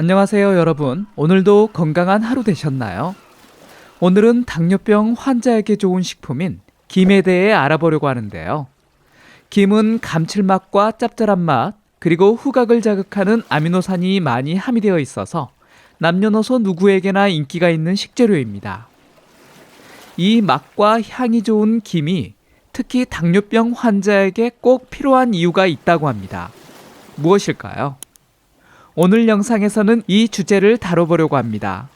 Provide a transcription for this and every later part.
안녕하세요, 여러분. 오늘도 건강한 하루 되셨나요? 오늘은 당뇨병 환자에게 좋은 식품인 김에 대해 알아보려고 하는데요. 김은 감칠맛과 짭짤한 맛, 그리고 후각을 자극하는 아미노산이 많이 함유되어 있어서 남녀노소 누구에게나 인기가 있는 식재료입니다. 이 맛과 향이 좋은 김이 특히 당뇨병 환자에게 꼭 필요한 이유가 있다고 합니다. 무엇일까요? 오늘 영상에서는 이 주제를 다뤄보려고 합니다.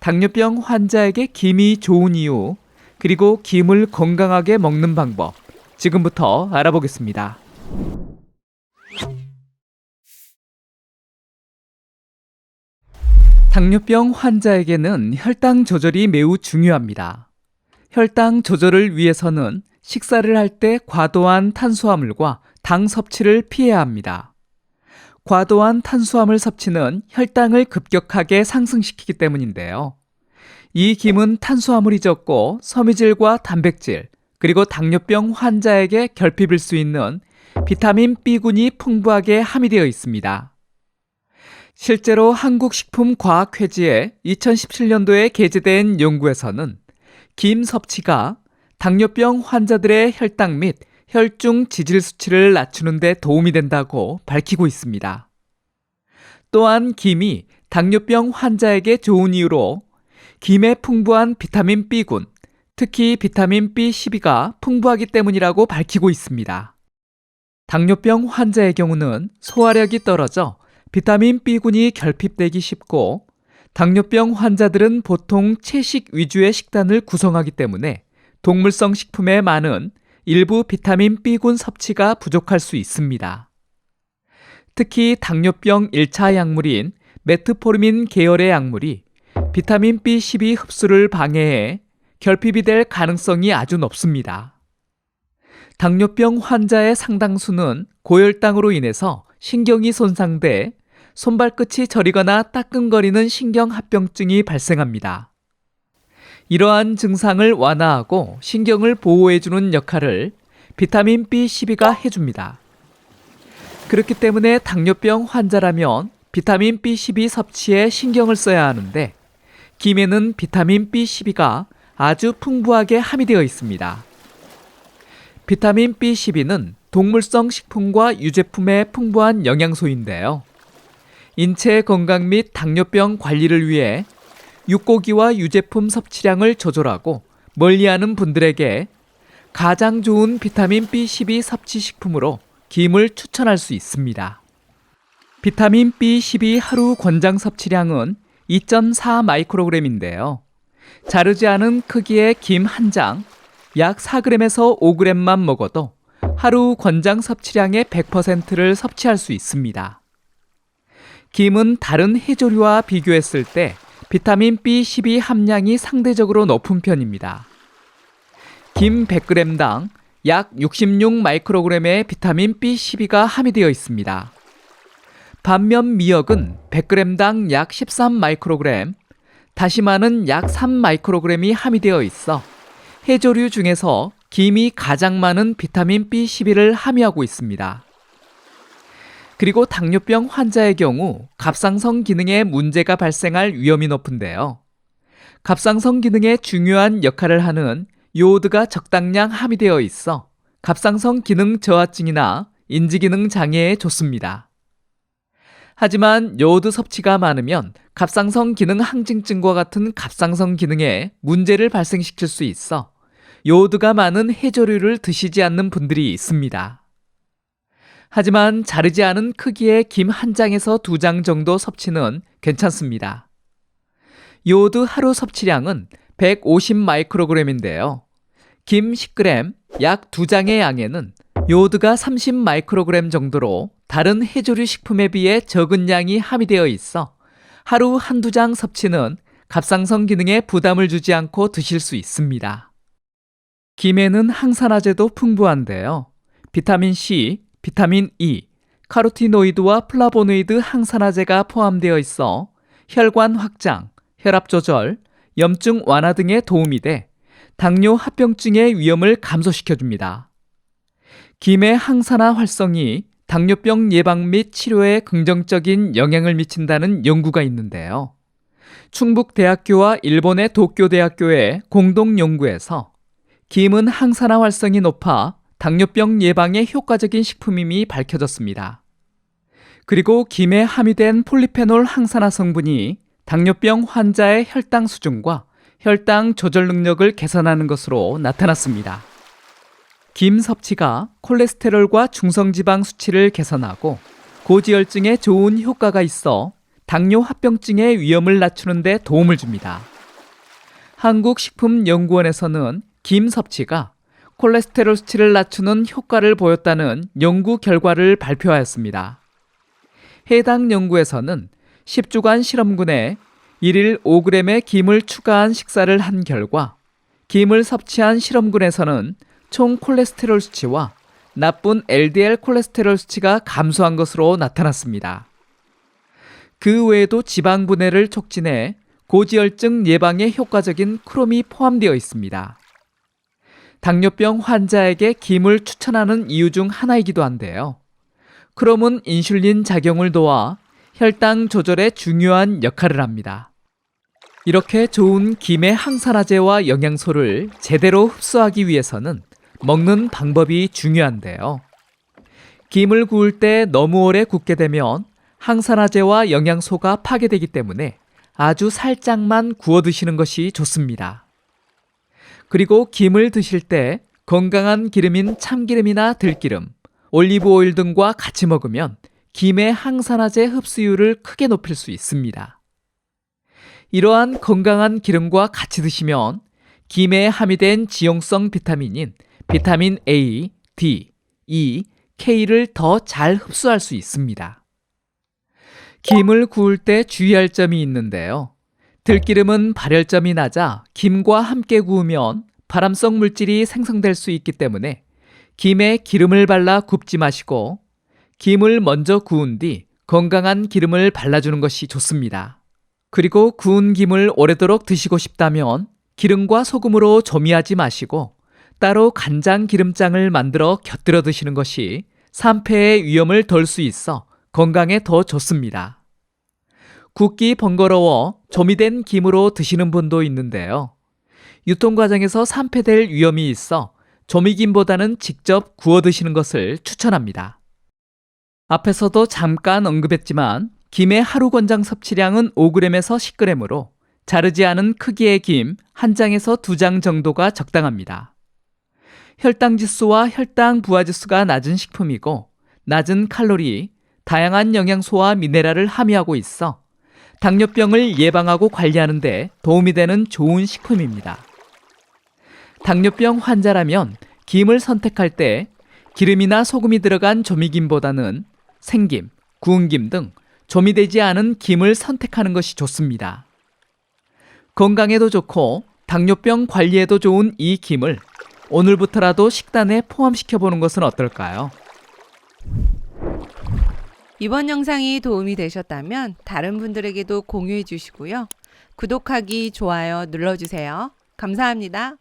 당뇨병 환자에게 김이 좋은 이유, 그리고 김을 건강하게 먹는 방법, 지금부터 알아보겠습니다. 당뇨병 환자에게는 혈당 조절이 매우 중요합니다. 혈당 조절을 위해서는 식사를 할 때 과도한 탄수화물과 당 섭취를 피해야 합니다. 과도한 탄수화물 섭취는 혈당을 급격하게 상승시키기 때문인데요. 이 김은 탄수화물이 적고 섬유질과 단백질, 그리고 당뇨병 환자에게 결핍일 수 있는 비타민 B군이 풍부하게 함유되어 있습니다. 실제로 한국식품과학회지에 2017년도에 게재된 연구에서는 김 섭취가 당뇨병 환자들의 혈당 및 혈중 지질 수치를 낮추는 데 도움이 된다고 밝히고 있습니다. 또한 김이 당뇨병 환자에게 좋은 이유로 김에 풍부한 비타민 B군, 특히 비타민 B12가 풍부하기 때문이라고 밝히고 있습니다. 당뇨병 환자의 경우는 소화력이 떨어져 비타민 B군이 결핍되기 쉽고 당뇨병 환자들은 보통 채식 위주의 식단을 구성하기 때문에 동물성 식품에 많은 일부 비타민 B군 섭취가 부족할 수 있습니다. 특히 당뇨병 1차 약물인 메트포르민 계열의 약물이 비타민 B12 흡수를 방해해 결핍이 될 가능성이 아주 높습니다. 당뇨병 환자의 상당수는 고혈당으로 인해서 신경이 손상돼 손발끝이 저리거나 따끔거리는 신경합병증이 발생합니다. 이러한 증상을 완화하고 신경을 보호해주는 역할을 비타민 B12가 해줍니다. 그렇기 때문에 당뇨병 환자라면 비타민 B12 섭취에 신경을 써야 하는데 김에는 비타민 B12가 아주 풍부하게 함유되어 있습니다. 비타민 B12는 동물성 식품과 유제품에 풍부한 영양소인데요. 인체 건강 및 당뇨병 관리를 위해 육고기와 유제품 섭취량을 조절하고 멀리하는 분들에게 가장 좋은 비타민 B12 섭취 식품으로 김을 추천할 수 있습니다. 비타민 B12 하루 권장 섭취량은 2.4 마이크로그램인데요. 자르지 않은 크기의 김 한 장, 약 4g에서 5g만 먹어도 하루 권장 섭취량의 100%를 섭취할 수 있습니다. 김은 다른 해조류와 비교했을 때 비타민 B12 함량이 상대적으로 높은 편입니다. 김 100g당 약 66 마이크로그램의 비타민 B12가 함유되어 있습니다. 반면 미역은 100g당 약 13 마이크로그램, 다시마는 약 3 마이크로그램이 함유되어 있어 해조류 중에서 김이 가장 많은 비타민 B12를 함유하고 있습니다. 그리고 당뇨병 환자의 경우 갑상선 기능에 문제가 발생할 위험이 높은데요. 갑상선 기능에 중요한 역할을 하는 요오드가 적당량 함유되어 있어 갑상선 기능 저하증이나 인지기능 장애에 좋습니다. 하지만 요오드 섭취가 많으면 갑상선 기능 항진증과 같은 갑상선 기능에 문제를 발생시킬 수 있어 요오드가 많은 해조류를 드시지 않는 분들이 있습니다. 하지만 자르지 않은 크기의 김 한 장에서 두 장 정도 섭취는 괜찮습니다. 요오드 하루 섭취량은 150 마이크로그램인데요. 김 10g, 약 2장의 양에는 요오드가 30 마이크로그램 정도로 다른 해조류 식품에 비해 적은 양이 함유되어 있어 하루 한두 장 섭취는 갑상선 기능에 부담을 주지 않고 드실 수 있습니다. 김에는 항산화제도 풍부한데요. 비타민 C, 비타민 E, 카로티노이드와 플라보노이드 항산화제가 포함되어 있어 혈관 확장, 혈압 조절, 염증 완화 등에 도움이 돼 당뇨 합병증의 위험을 감소시켜 줍니다. 김의 항산화 활성이 당뇨병 예방 및 치료에 긍정적인 영향을 미친다는 연구가 있는데요. 충북대학교와 일본의 도쿄대학교의 공동 연구에서 김은 항산화 활성이 높아 당뇨병 예방에 효과적인 식품임이 밝혀졌습니다. 그리고 김에 함유된 폴리페놀 항산화 성분이 당뇨병 환자의 혈당 수준과 혈당 조절 능력을 개선하는 것으로 나타났습니다. 김 섭취가 콜레스테롤과 중성지방 수치를 개선하고 고지혈증에 좋은 효과가 있어 당뇨 합병증의 위험을 낮추는 데 도움을 줍니다. 한국식품연구원에서는 김 섭취가 콜레스테롤 수치를 낮추는 효과를 보였다는 연구 결과를 발표하였습니다. 해당 연구에서는 10주간 실험군에 1일 5g의 김을 추가한 식사를 한 결과 김을 섭취한 실험군에서는 총 콜레스테롤 수치와 나쁜 LDL 콜레스테롤 수치가 감소한 것으로 나타났습니다. 그 외에도 지방 분해를 촉진해 고지혈증 예방에 효과적인 크롬이 포함되어 있습니다. 당뇨병 환자에게 김을 추천하는 이유 중 하나이기도 한데요. 크롬은 인슐린 작용을 도와 혈당 조절에 중요한 역할을 합니다. 이렇게 좋은 김의 항산화제와 영양소를 제대로 흡수하기 위해서는 먹는 방법이 중요한데요. 김을 구울 때 너무 오래 굽게 되면 항산화제와 영양소가 파괴되기 때문에 아주 살짝만 구워 드시는 것이 좋습니다. 그리고 김을 드실 때 건강한 기름인 참기름이나 들기름, 올리브 오일 등과 같이 먹으면 김의 항산화제 흡수율을 크게 높일 수 있습니다. 이러한 건강한 기름과 같이 드시면 김에 함유된 지용성 비타민인 비타민 A, D, E, K를 더 잘 흡수할 수 있습니다. 김을 구울 때 주의할 점이 있는데요. 들기름은 발열점이 낮아 김과 함께 구우면 발암성 물질이 생성될 수 있기 때문에 김에 기름을 발라 굽지 마시고 김을 먼저 구운 뒤 건강한 기름을 발라주는 것이 좋습니다. 그리고 구운 김을 오래도록 드시고 싶다면 기름과 소금으로 조미하지 마시고 따로 간장 기름장을 만들어 곁들여 드시는 것이 산패의 위험을 덜 수 있어 건강에 더 좋습니다. 굽기 번거로워 조미된 김으로 드시는 분도 있는데요. 유통 과정에서 산패될 위험이 있어 조미김보다는 직접 구워 드시는 것을 추천합니다. 앞에서도 잠깐 언급했지만 김의 하루 권장 섭취량은 5g에서 10g으로 자르지 않은 크기의 김 한 장에서 두 장 정도가 적당합니다. 혈당 지수와 혈당 부하 지수가 낮은 식품이고 낮은 칼로리, 다양한 영양소와 미네랄을 함유하고 있어 당뇨병을 예방하고 관리하는 데 도움이 되는 좋은 식품입니다. 당뇨병 환자라면 김을 선택할 때 기름이나 소금이 들어간 조미김보다는 생김, 구운 김 등 조미되지 않은 김을 선택하는 것이 좋습니다. 건강에도 좋고 당뇨병 관리에도 좋은 이 김을 오늘부터라도 식단에 포함시켜 보는 것은 어떨까요? 이번 영상이 도움이 되셨다면 다른 분들에게도 공유해 주시고요. 구독하기, 좋아요 눌러주세요. 감사합니다.